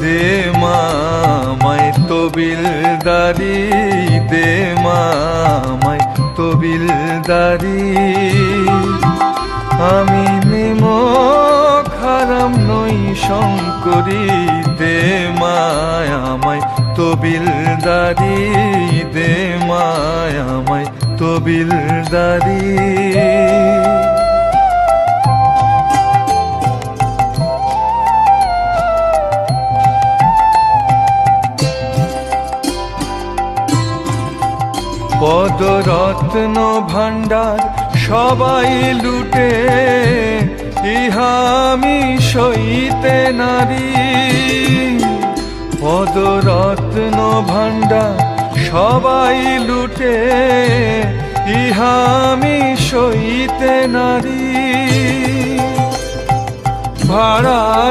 দে মামায় তবিলদারি দে মামায় তবিলদারি আমি নেম খারাম নই শঙ্করী, দে মায়ামায় তবিলদারি দে মায়ামায় তবিলদারি পদরত্ন ভাণ্ডার সবাই লুটে, ইহা আমি সইতে নারী। পদরত্ন ভাণ্ডার সবাই লুটে, ইহা আমি সইতে নারী। ভাড়া